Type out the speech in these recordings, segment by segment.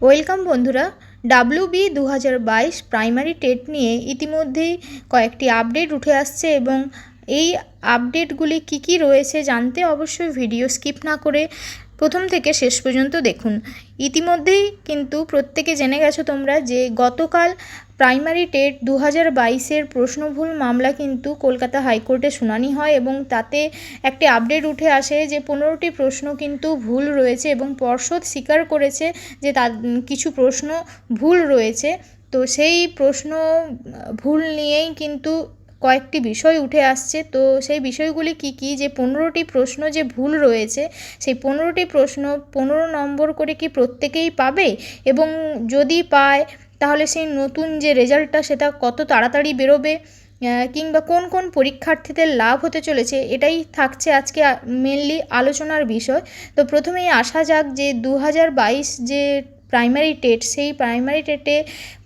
Welcome বন্ধুরা W B দু হাজার বাইশ প্রাইমারি টেট নিয়ে ইতিমধ্যেই কয়েকটি আপডেট উঠে আসছে এবং এই আপডেটগুলি কি কি রয়েছে জানতে অবশ্যই ভিডিও স্কিপ না করে প্রথম থেকে শেষ পর্যন্ত দেখুন। ইতিমধ্যেই কিন্তু প্রত্যেকে জেনে গেছো তোমরা যে গতকাল প্রাইমারি টেট দু হাজার বাইশের প্রশ্নভুল মামলা কিন্তু কলকাতা হাইকোর্টে শুনানি হয় এবং তাতে একটি আপডেট উঠে আসে যে পনেরোটি প্রশ্ন কিন্তু ভুল রয়েছে এবং পর্ষদ স্বীকার করেছে যে তার কিছু প্রশ্ন ভুল রয়েছে। তো সেই প্রশ্ন ভুল নিয়েই কিন্তু কয়েকটি বিষয় উঠে আসছে। তো সেই বিষয়গুলি কী কী? যে পনেরোটি প্রশ্ন যে ভুল রয়েছে, সেই পনেরোটি প্রশ্ন পনেরো নম্বর করে কি প্রত্যেকেই পাবে? এবং যদি পায়, তাহলে সেই নতুন যে রেজাল্টটা, সেটা কত তাড়াতাড়ি বেরোবে? কিংবা কোন কোন পরীক্ষার্থীদের লাভ হতে চলেছে? এটাই থাকছে আজকে মেনলি আলোচনার বিষয়। তো প্রথমেই আসা যাক যে দু হাজার বাইশ যে প্রাইমারি টেট সেই প্রাইমারি টেটে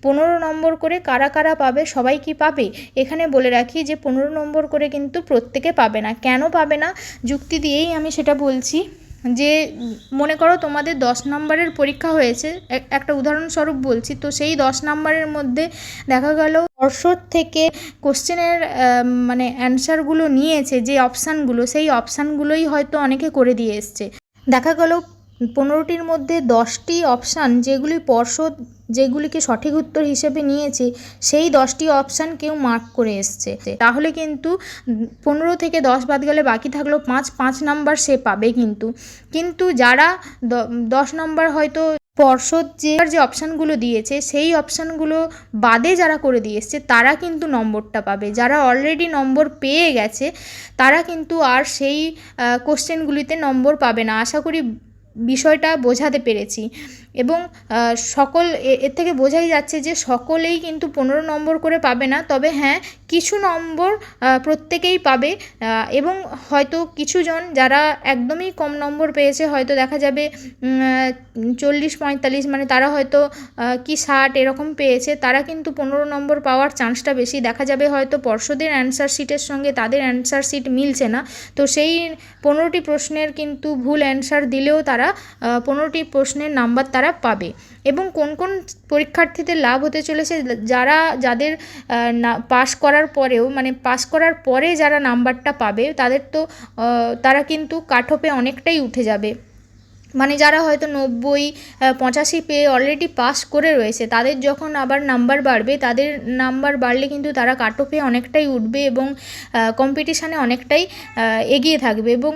পনেরো নম্বর করে কারা কারা পাবে, সবাই কি পাবে? এখানে বলে রাখি যে পনেরো নম্বর করে কিন্তু প্রত্যেকে পাবে না। কেন পাবে না? যুক্তি দিয়েই আমি সেটা বলছি যে, মনে করো তোমাদের দশ নম্বরের পরীক্ষা হয়েছে একটা উদাহরণস্বরূপ বলছি, তো সেই দশ নম্বরের মধ্যে দেখা গেল পর্ষদ থেকে কোশ্চেনের মানে অ্যান্সারগুলো নিয়েছে, যে অপশানগুলো সেই অপশানগুলোই হয়তো অনেকে করে দিয়ে এসছে। দেখা গেল পনেরোটির মধ্যে দশটি অপশান যেগুলি পর্ষদ যেগুলিকে সঠিক উত্তর হিসেবে নিয়েছে, সেই দশটি অপশান কেউ মার্ক করে এসছে। তাহলে কিন্তু পনেরো থেকে দশ বাদ গেলে বাকি থাকল পাঁচ পাঁচ নাম্বার সে পাবে কিন্তু। কিন্তু যারা দশ নম্বর হয়তো পর্ষদ যে যে অপশানগুলো দিয়েছে, সেই অপশানগুলো বাদে যারা করে দিয়ে এসছে, তারা কিন্তু নম্বরটা পাবে। যারা অলরেডি নম্বর পেয়ে গেছে, তারা কিন্তু আর সেই কোশ্চেনগুলিতে নম্বর পাবে না। আশা করি বিষয়টা বোঝাতে পেরেছি। এবং সকল এর থেকে বোঝাই যাচ্ছে যে সকলেই কিন্তু পনেরো নম্বর করে পাবে না। তবে হ্যাঁ কিছু নম্বর প্রত্যেকেই পাবে এবং হয়তো কিছুজন যারা একদমই কম নম্বর পেয়েছে, হয়তো দেখা যাবে চল্লিশ, পঁয়তাল্লিশ মানে তারা হয়তো কি ষাট এরকম পেয়েছে, তারা কিন্তু পনেরো নম্বর পাওয়ার চান্সটা বেশি। দেখা যাবে হয়তো পর্ষদের অ্যান্সার শিটের সঙ্গে তাদের অ্যান্সার শিট মিলছে না। তো সেই পনেরোটি প্রশ্নের কিন্তু ভুল অ্যান্সার দিলেও তারা পনেরোটি প্রশ্নের নাম্বার তারা পাবে। এবং কোন কোন পরীক্ষার্থীদের লাভ হতে চলেছে, যারা, যাদের না পাস করার পরেও মানে পাস করার পরে যারা নাম্বারটা পাবে, তাদের তো তারা কিন্তু কাট অফে অনেকটাই উঠে যাবে। মানে যারা হয়তো নব্বই পঁচাশি পেয়ে অলরেডি পাস করে রয়েছে, তাদের যখন আবার নাম্বার বাড়বে, তাদের নাম্বার বাড়লে কিন্তু তারা কাট অফে অনেকটাই উঠবে এবং কম্পিটিশানে অনেকটাই এগিয়ে থাকবে এবং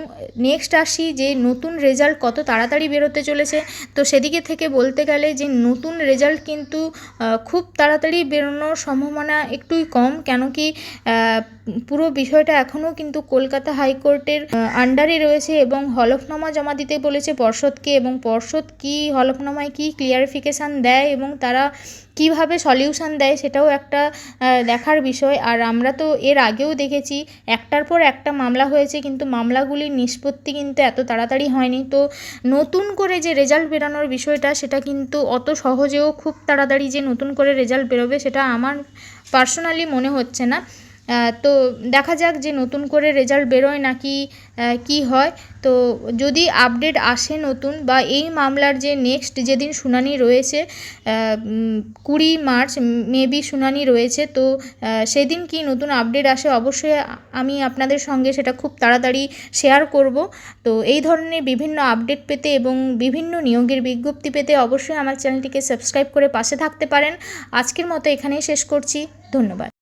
নেক্সট আসি যে নতুন রেজাল্ট কত তাড়াতাড়ি বেরোতে চলেছে। তো সেদিকে থেকে বলতে গেলে যে নতুন রেজাল্ট কিন্তু খুব তাড়াতাড়ি বেরোনোর সম্ভাবনা একটুই কম, কেন কি পুরো বিষয়টা এখনও কিন্তু কলকাতা হাইকোর্টের আন্ডারে রয়েছে এবং হলফনামা জমা দিতে বলেছে পর্ষদকে এবং পর্ষদ কী হলফনামায় কী ক্লিয়ারিফিকেশান দেয় এবং তারা কীভাবে সলিউশন দেয় সেটাও একটা দেখার বিষয়। আর আমরা তো এর আগেও দেখেছি, একটার পর একটা মামলা হয়েছে কিন্তু মামলাগুলির নিষ্পত্তি কিন্তু এত তাড়াতাড়ি হয়নি। তো নতুন করে যে রেজাল্ট বেরানোর বিষয়টা সেটা কিন্তু অত সহজেও খুব তাড়াতাড়ি যে নতুন করে রেজাল্ট বেরোবে সেটা আমার পার্সোনালি মনে হচ্ছে না। তো দেখা যাক যে নতুন করে রেজাল্ট বেরোয় নাকি কি হয়। তো যদি আপডেট আসে নতুন বা এই মামলার যে নেক্সট যেদিন শুনানি রয়েছে কুড়ি মার্চ মেবি শুনানি রয়েছে, তো সেদিন কি নতুন আপডেট আসে অবশ্যই আমি আপনাদের সঙ্গে সেটা খুব তাড়াতাড়ি শেয়ার করব। তো এই ধরনের বিভিন্ন আপডেট পেতে এবং বিভিন্ন নিয়োগের বিজ্ঞপ্তি পেতে অবশ্যই আমার চ্যানেলটিকে সাবস্ক্রাইব করে পাশে থাকতে পারেন। আজকের মতো এখানেই শেষ করছি। ধন্যবাদ।